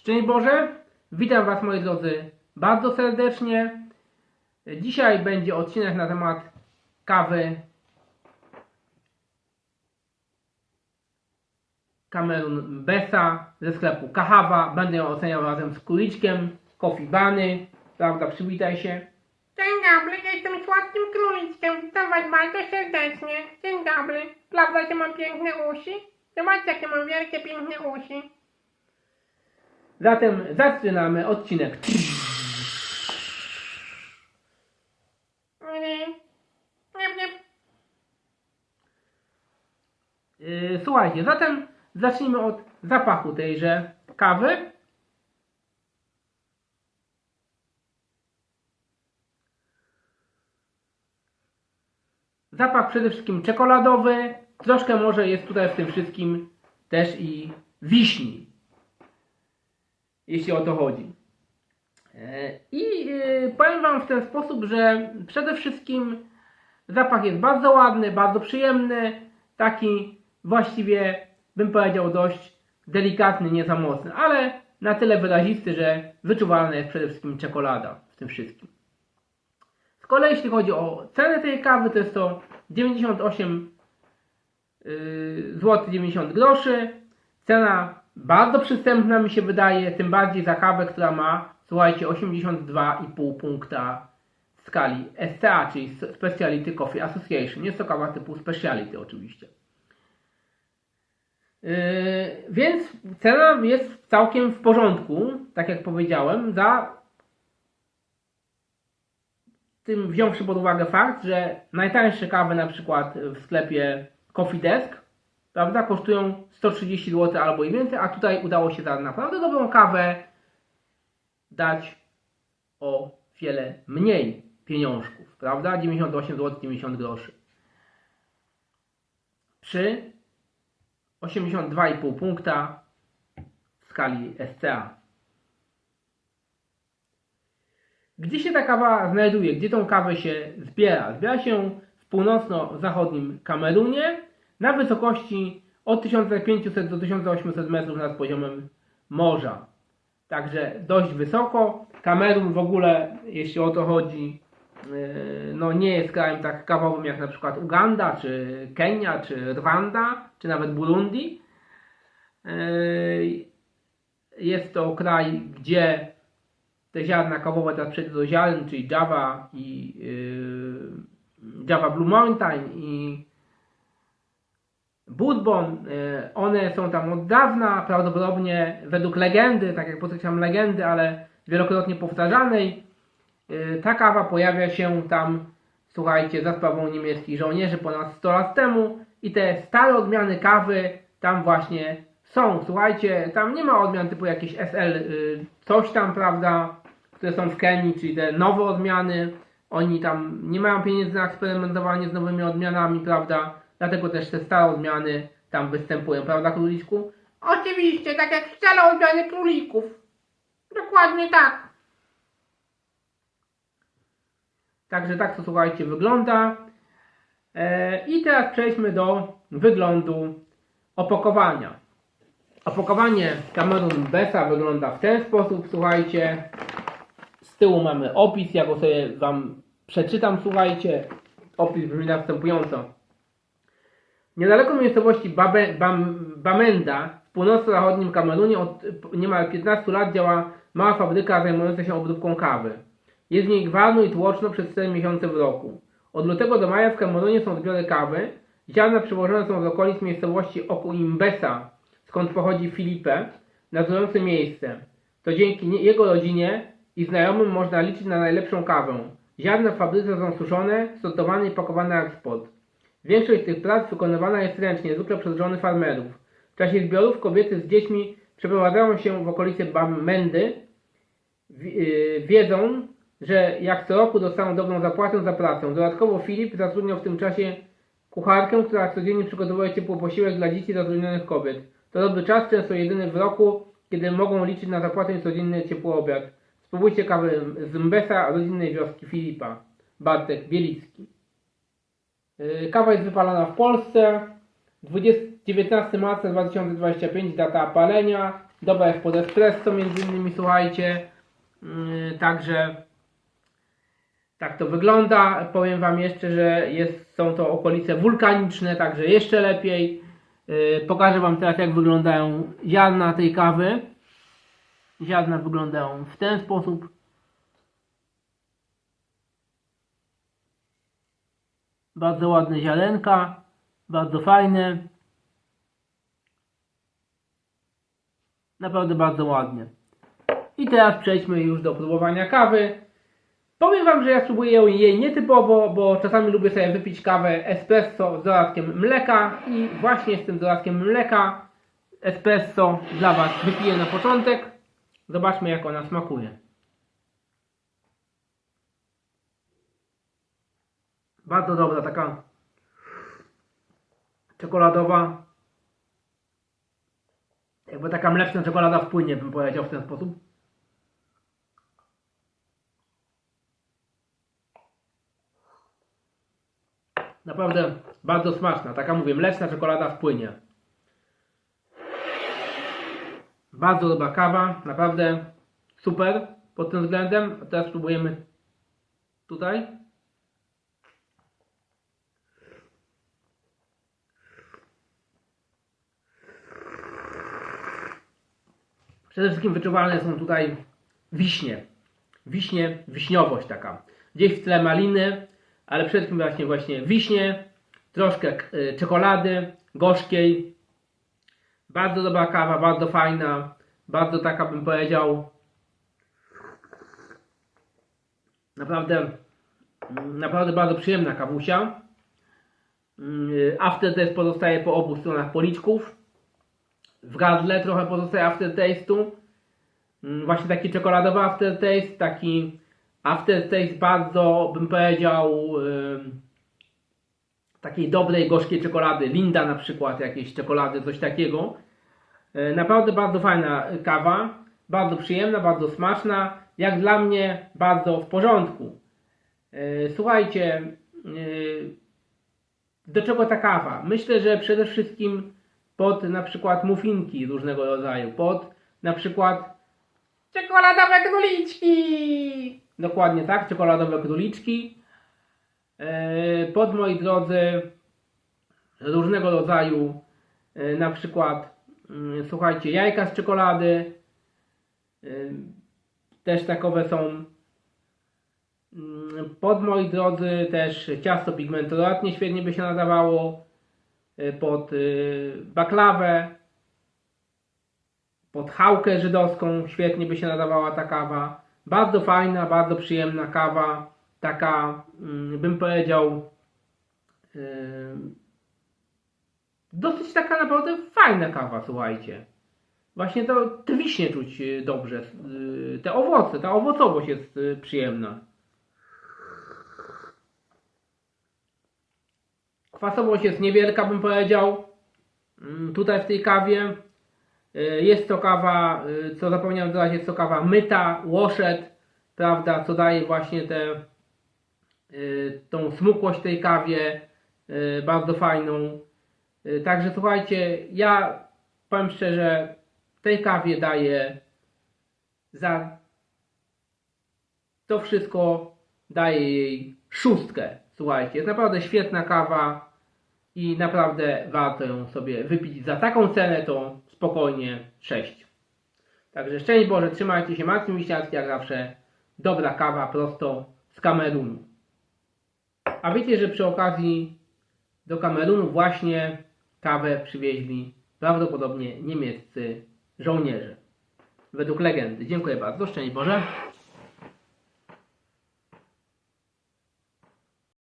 Szczęść Boże, witam Was moi drodzy bardzo serdecznie. Dzisiaj będzie odcinek na temat kawy Kamerun Besa ze sklepu Kahawa. Będę ją oceniał razem z kuliczkiem, Coffee Bany. Prawda, przywitaj się. Dzień dobry, jestem słodkim króliczkiem. Witam was bardzo serdecznie. Dzień dobry. Prawda, że mam piękne uszy? Zobaczcie, jakie mam wielkie, piękne uszy. Zatem zaczynamy odcinek. Yy, Słuchajcie, zatem zacznijmy od zapachu tejże kawy. Zapach przede wszystkim czekoladowy, troszkę może jest tutaj w tym wszystkim też i wiśni, jeśli o to chodzi. E, I e, powiem Wam w ten sposób, że przede wszystkim zapach jest bardzo ładny, bardzo przyjemny, taki właściwie bym powiedział dość delikatny, nie za mocny, ale na tyle wyrazisty, że wyczuwalna jest przede wszystkim czekolada w tym wszystkim. Z kolei jeśli chodzi o cenę tej kawy, to jest to 98 yy, zł 90 groszy. Cena bardzo przystępna mi się wydaje, tym bardziej za kawę, która ma, słuchajcie, 82,5 punkta w skali SCA, czyli Speciality Coffee Association. Jest to kawa typu Speciality oczywiście. Yy, więc cena jest całkiem w porządku, tak jak powiedziałem, za tym wziąwszy pod uwagę fakt, że najtańsze kawy na przykład w sklepie Coffee Desk, prawda, kosztują 130 zł albo i więcej, a tutaj udało się za naprawdę dobrą kawę dać o wiele mniej pieniążków, prawda, 98 zł 90 groszy. Przy 82,5 punkta w skali SCA. Gdzie się ta kawa znajduje? Gdzie tą kawę się zbiera? Zbiera się w północno-zachodnim Kamerunie na wysokości od 1500 do 1800 metrów nad poziomem morza. Także dość wysoko. Kamerun w ogóle, jeśli o to chodzi, yy, no nie jest krajem tak kawowym jak na przykład Uganda, czy Kenia, czy Rwanda, czy nawet Burundi. Yy, Jest to kraj, gdzie te ziarna kawowe przejdę do ziaren, czyli Java i yy, Java Blue Mountain i Budbon, yy, one są tam od dawna, prawdopodobnie według legendy, tak jak podkreślam legendy, ale wielokrotnie powtarzanej, yy, ta kawa pojawia się tam, słuchajcie, za sprawą niemieckich żołnierzy ponad 100 lat temu i te stare odmiany kawy tam właśnie są, słuchajcie, tam nie ma odmian typu jakieś SL, yy, coś tam, prawda, które są w Kenii, czyli te nowe odmiany, oni tam nie mają pieniędzy na eksperymentowanie z nowymi odmianami, prawda? Dlatego też te stare odmiany tam występują, prawda, króliczku? Oczywiście, tak jak wcale odmiany królików. Dokładnie tak. Także tak to słuchajcie wygląda. E, I teraz przejdźmy do wyglądu opakowania. Opakowanie Cameron Besa wygląda w ten sposób, słuchajcie. Z tyłu mamy opis, ja go sobie Wam przeczytam, słuchajcie. Opis brzmi następująco. Niedaleko miejscowości Babe, Bam, Bamenda w północno-zachodnim Kamerunie od niemal 15 lat działa mała fabryka zajmująca się obróbką kawy. Jest w niej gwarno i tłoczno przez 4 miesiące w roku. Od lutego do maja w Kamerunie są zbiory kawy. Ziarna przywożone są z okolic miejscowości Okuimbesa, skąd pochodzi Filipe, nadzorujący miejsce. To dzięki jego rodzinie i znajomym można liczyć na najlepszą kawę. Ziarna w fabryce są suszone, sortowane i pakowane na eksport. Większość tych prac wykonywana jest ręcznie, zwykle przez żony farmerów. W czasie zbiorów kobiety z dziećmi przeprowadzają się w okolice Bamendy, wi- yy, wiedzą, że jak co roku dostaną dobrą zapłatę za pracę. Dodatkowo Filip zatrudniał w tym czasie kucharkę, która codziennie przygotowuje ciepły posiłek dla dzieci zatrudnionych kobiet. To dobry czas, często jedyny w roku, kiedy mogą liczyć na zapłatę i codzienny ciepły obiad. Spróbujcie kawy z Mbesa, rodzinnej wioski Filipa. Bartek Bielicki. Yy, Kawa jest wypalana w Polsce. 20, 19 marca 2025 data palenia. Dobra jest pod espresso między innymi, słuchajcie. Yy, Także tak to wygląda. Powiem Wam jeszcze, że jest, są to okolice wulkaniczne, także jeszcze lepiej. Yy, Pokażę Wam teraz jak wyglądają ziarna tej kawy. Ziarna wyglądają w ten sposób. Bardzo ładne ziarenka, bardzo fajne. Naprawdę bardzo ładnie. I teraz przejdźmy już do próbowania kawy. Powiem Wam, że ja spróbuję jej nietypowo, bo czasami lubię sobie wypić kawę espresso z dodatkiem mleka i właśnie z tym dodatkiem mleka espresso dla Was wypiję na początek. Zobaczmy jak ona smakuje. Bardzo dobra, taka czekoladowa. Jakby taka mleczna czekolada wpłynie, bym powiedział w ten sposób. Naprawdę bardzo smaczna. Taka mówię, mleczna czekolada wpłynie. Bardzo dobra kawa, naprawdę super pod tym względem. A teraz spróbujemy tutaj. Przede wszystkim wyczuwalne są tutaj wiśnie. Wiśnie, wiśniowość taka. Gdzieś w tle maliny, ale przede wszystkim właśnie, właśnie wiśnie, troszkę y, czekolady gorzkiej. Bardzo dobra kawa, bardzo fajna, bardzo taka bym powiedział naprawdę mm, naprawdę bardzo przyjemna kawusia. Mm, Aftertaste pozostaje po obu stronach policzków. W gardle trochę pozostaje aftertaste'u. Mm, Właśnie taki czekoladowy aftertaste, taki aftertaste bardzo bym powiedział takiej dobrej gorzkiej czekolady. Linda na przykład, jakieś czekolady, coś takiego. E, Naprawdę bardzo fajna kawa, bardzo przyjemna, bardzo smaczna. Jak dla mnie bardzo w porządku. E, Słuchajcie, e, do czego ta kawa? Myślę, że przede wszystkim pod na przykład muffinki różnego rodzaju, pod na przykład Czekoladowe króliczki! Dokładnie tak, czekoladowe króliczki. E, Pod moi drodzy, różnego rodzaju, e, na przykład, mm, słuchajcie, jajka z czekolady. e, Też takowe są. Mm, Pod moi drodzy, też ciasto pigmentoratnie świetnie by się nadawało. E, Pod e, baklawę. Pod chałkę żydowską świetnie by się nadawała ta kawa. Bardzo fajna, bardzo przyjemna kawa. Taka, mm, bym powiedział, yy, dosyć taka naprawdę fajna kawa, słuchajcie. Właśnie to, te wiśnie czuć dobrze. Te owoce, ta owocowość jest przyjemna. Kwasowość jest niewielka, bym powiedział. Mm, Tutaj w tej kawie. Y, Jest to kawa, y, co zapomniałem dodać, jest to kawa myta, łoszet, prawda, co daje właśnie tę y, tą smukłość tej kawie, bardzo fajną. Także słuchajcie, ja powiem szczerze, tej kawie daję za to wszystko daję jej szóstkę. Słuchajcie, jest naprawdę świetna kawa i naprawdę warto ją sobie wypić. Za taką cenę to spokojnie 6. Także szczęść Boże, trzymajcie się. Marcin Wiśniarski jak zawsze. Dobra kawa prosto z Kamerunu. A wiecie, że przy okazji do Kamerunu właśnie kawę przywieźli prawdopodobnie niemieccy żołnierze. Według legendy. Dziękuję bardzo. Szczęść Boże.